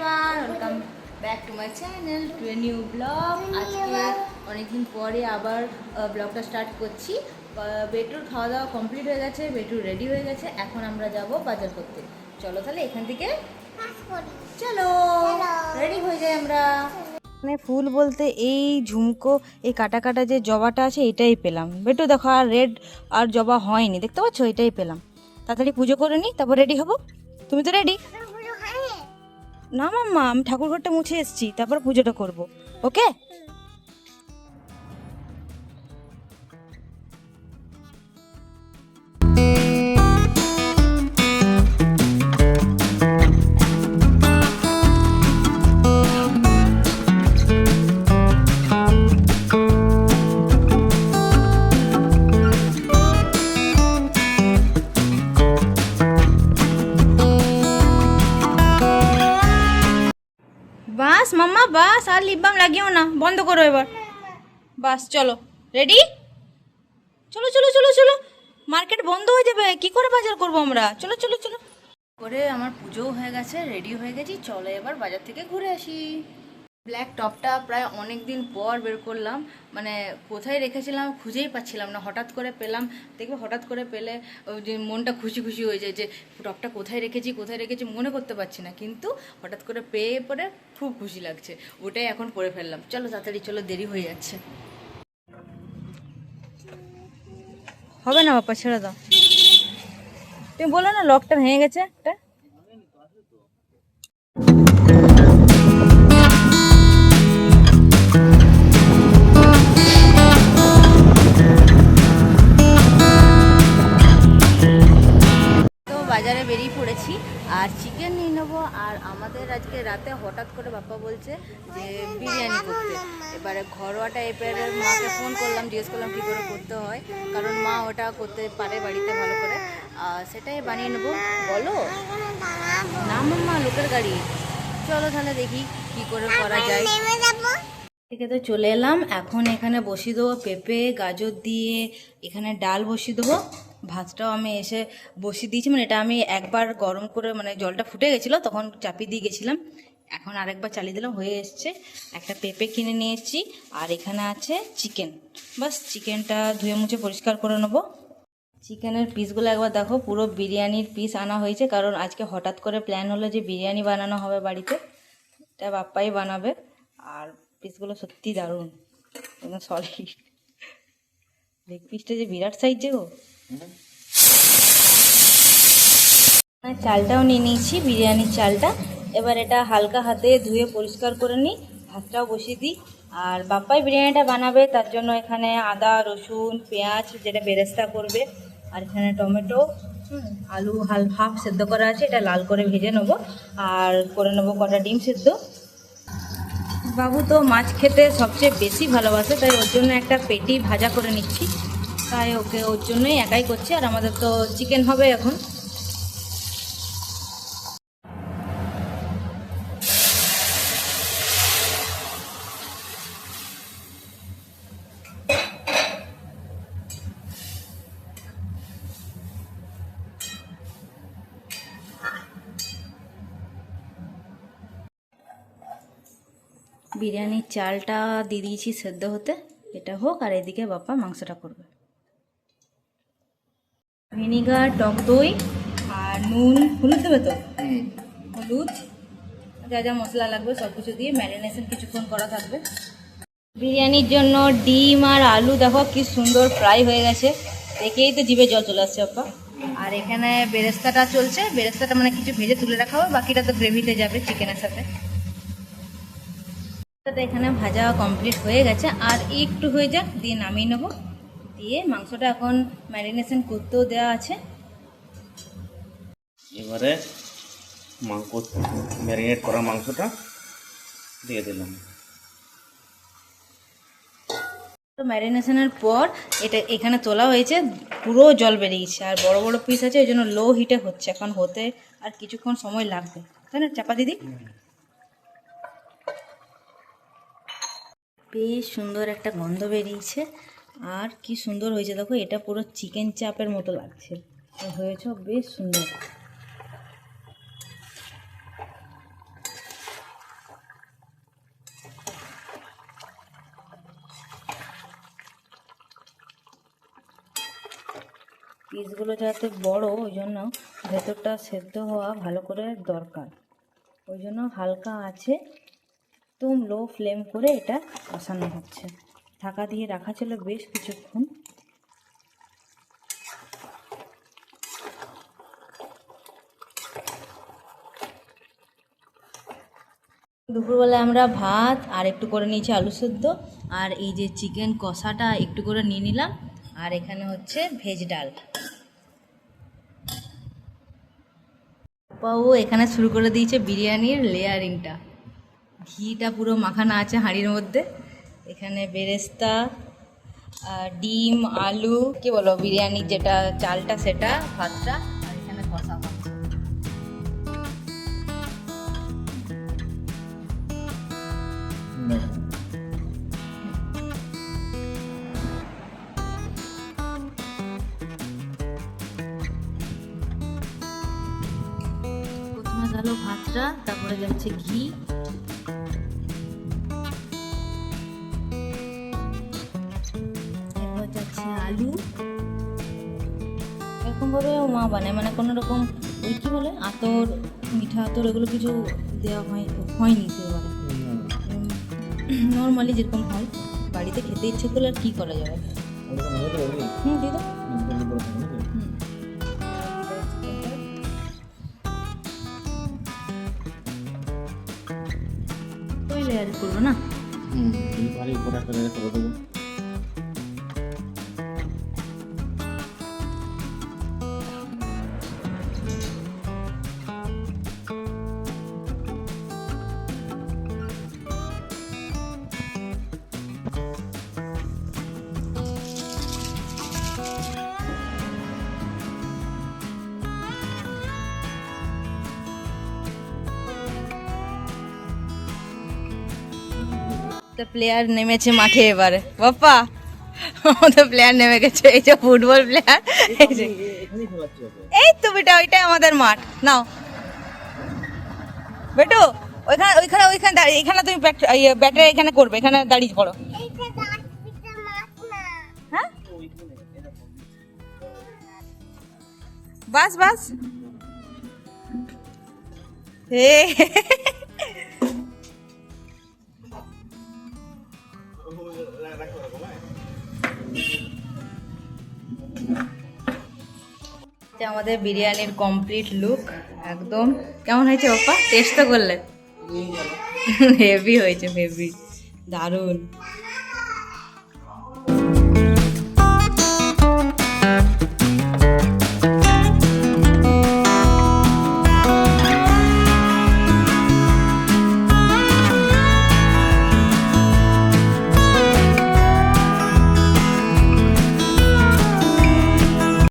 Everyone welcome back to my channel to a new blog আজকে অনেকদিন পরে আবার ব্লগটা স্টার্ট করছি। বেটুর খাওয়া দাওয়া কমপ্লিট হয়ে গেছে বেটুর রেডি হয়ে গেছে। এখন আমরা যাব বাজার করতে। চলো তাহলে এখান থেকে চলো। রেডি হয়ে যাই আমরা। মানে ফুল বলতে এই ঝুমকো এই কাটা কাটা যে জবাটা আছে এটাই পেলাম। বেটু দেখো আর রেড আর জবা হয়নি দেখতে পাচ্ছ? এটাই পেলাম। তাড়াতাড়ি পুজো করে নিই তারপর রেডি হব। তুমি তো রেডি না মাম্মা আমি ঠাকুরঘরটা মুছে এসেছি তারপর পুজোটা করব ওকে? আর লিপ বাম লাগিও না, বন্ধ করো এবার। বাস, চলো। রেডি চলো চলো চলো চলো। মার্কেট বন্ধ হয়ে যাবে, কি করে বাজার করব আমরা? চলো চলো চলো। করে আমার পুজোও হয়ে গেছে রেডি হয়ে গেছি। চলো এবার বাজার থেকে ঘুরে আসি। ব্ল্যাক টপটা প্রায় অনেক দিন পর বের করলাম। মানে কোথায় রেখেছিলাম খুঁজেই পাচ্ছিলাম না। হঠাৎ করে পেলাম, দেখবে হঠাৎ করে পেলে যে মনটা খুশি খুশি হয়ে যায় যে, টপটা কোথায় রেখেছি কোথায় রেখেছি? মনে করতে পারছি না। কিন্তু হঠাৎ করে পেয়ে পরে খুব খুশি লাগছে। ওটাই এখন পরে ফেললাম। চলো তাড়াতাড়ি, চলো দেরি হয়ে যাচ্ছে। হবে না বাপ্পা, ছেড়ে দাও। তুমি বলো না লকটা ভেঙে গেছে একটা? পড়েছি আর চিকেন নিয়ে নেব। আর আমাদের আজকে রাতে হঠাৎ করে বাপ্পা বলছে যে বিরিয়ানি করতে। এবারে ঘরোয়াটা এবারে মাকে ফোন করলাম, জিজ্ঞেস করলাম, কী করে করতে হয়? কারণ মা ওটা করতে পারে বাড়িতে ভালো করে। সেটাই বানিয়ে নেব। বলো? না মাম্মা, লোকের গাড়ি। চলো তাহলে দেখি কি করে করা যায়। থেকে তো চলে এলাম। এখন এখানে বসিয়ে দেবো পেঁপে, গাজর দিয়ে এখানে ডাল বসিয়ে দেবো। ভাতটাও আমি এসে বসিয়ে দিয়েছি মানে এটা আমি একবার গরম করে মানে জলটা ফুটে গেছিল, তখন চাপিয়ে দিয়ে গেছিলাম। এখন আরেকবার চালিয়ে দিলাম, হয়ে এসছে। একটা পেঁপে কিনে নিয়েছি, আর এখানে আছে চিকেন। বাস, চিকেনটা ধুয়ে মুছে পরিষ্কার করে নেব। চিকেনের পিসগুলো একবার দেখো, পুরো বিরিয়ানির পিস আনা হয়েছে, কারণ আজকে হঠাৎ করে প্ল্যান হলো যে বিরিয়ানি বানানো হবে বাড়িতে। এটা বাপ্পাই বানাবে, আর পিসগুলো সত্যি দারুণ। সলিড লেগ পিসটা যে বিরাট সাইজ যে গো। চালটাও নিয়ে নিয়েছি, বিরিয়ানির চালটা। এবার এটা হালকা হাতে ধুয়ে পরিষ্কার করে নিই, ভাতটাও বসিয়ে দিই। আর বাপ্পাই বিরিয়ানিটা বানাবে, তার জন্য এখানে আদা, রসুন, পেঁয়াজ, যেটা বেরেস্তা করবে, আর এখানে টমেটো আলু হাল, হাফ সেদ্ধ করা আছে, এটা লাল করে ভেজে নেব। আর করে নেব কটা ডিম সেদ্ধ। বাবু তো মাছ খেতে সবচেয়ে বেশি ভালোবাসে, তাই ওর জন্য একটা পেটি ভাজা করে নিচ্ছি। তাই ওকে ওর জন্যই একাই করছি, আর আমাদের তো চিকেন হবে এখন। বিরিয়ানির চালটা দিয়ে দিয়েছি সেদ্ধ হতে, এটা হোক আর এদিকে বাপ্পা মাংসটা করবে। ভিনিগার টক দই আর নুন হলুদ দেবে তো? হলুদ যা যা মশলা লাগবে সব কিছু দিয়ে ম্যারিনেশন কিছুক্ষণ করা থাকবে। বিরিয়ানির জন্য ডিম আর আলু দেখো কি সুন্দর ফ্রাই হয়ে গেছে। দেখেই তো জিভে জল চলে আসছে বাপ্পা আর এখানে বেরেস্তাটা চলছে। বেরেস্তাটা মানে কিছু ভেজে তুলে রাখা হবে বাকিটা তো গ্রেভিতে যাবে চিকেনের সাথে। এখানে ভাজা কমপ্লিট হয়ে গেছে। আর একটু হয়ে যাক দিয়ে নামিয়ে নেব। দিয়ে মাংসটা এখন ম্যারিনেশন করতেও দেওয়া আছে। এবারে মাংস ম্যারিনেট করা মাংসটা দিয়ে দিলাম। তো ম্যারিনেশনের পর এটা এখানে তোলা হয়েছে পুরো জল বেরিয়েছে আর বড় বড় পিস আছে ওই জন্য লো হিটে হচ্ছে। এখন হতে আর কিছুক্ষণ সময় লাগবে। তাই না চাপা দিদি? বেশ সুন্দর একটা গন্ধ বেরিয়েছে। আর কি সুন্দর হয়েছে। দেখো, এটা পুরো চিকেন চাপের মতো লাগছে। হয়েছে বেশ সুন্দর। পিসগুলো যাতে বড়, ওই জন্য ভেতরটা সেদ্ধ হওয়া ভালো করে দরকার। ওই জন্য হালকা আছে তুম লো ফ্লেম করে এটা বসানো হচ্ছে। ঢাকা দিয়ে রাখা ছিল বেশ কিছুক্ষণ। দুপুরবেলায় আমরা ভাত আর একটু করে নিয়েছি আলু সেদ্ধ, আর এই যে চিকেন কষাটা একটু করে নিয়ে নিলাম, আর এখানে হচ্ছে ভেজ ডাল। পাও এখানে শুরু করে দিয়েছে বিরিয়ানির লেয়ারিংটা। ঘিটা পুরো মাখানো আছে হাঁড়ির মধ্যে। এখানে বেরেস্তা ডিম, আলু, কি বলো বিরিয়ানির যেটা, চালটা সেটা, ভাতটা ভাতটা, তারপরে যাচ্ছে ঘি। যাচ্ছে আলু। এরকমভাবে মা বানায় মানে কোনো রকম ওই কী বলে আতর মিঠা আতর এগুলো কিছু দেওয়া হয় হয়নি সেবারে। নর্মালি যেরকম হয় বাড়িতে খেতে ইচ্ছে করলে আর কী করা যাবে? হুম দিদা লেয়ার করব না? হুম ভারী উপরে একটা লেয়ার করে দেবো। তো প্লেয়ার নেমেছে মাঠে এবারে। বাপ্পা আমাদের প্লেয়ার নেমে গেছে। এই যে ফুটবল প্লেয়ার এই যে। তো বেটা ওইটাই আমাদের মাঠ। নাও। বেটু ওইখানে ওইখানে ওইখানে এখানে তুমি ব্যাট ইয়ে, এখানে করবে এখানে দাঁড়িয়ে পড়ো। হ্যাঁ? বাস বাস। হে আমাদের বিরিয়ানির কমপ্লিট লুক একদম। কেমন হয়েছে বাপ্পা টেস্ট তো করলে। হেভি হয়েছে হেভি দারুণ।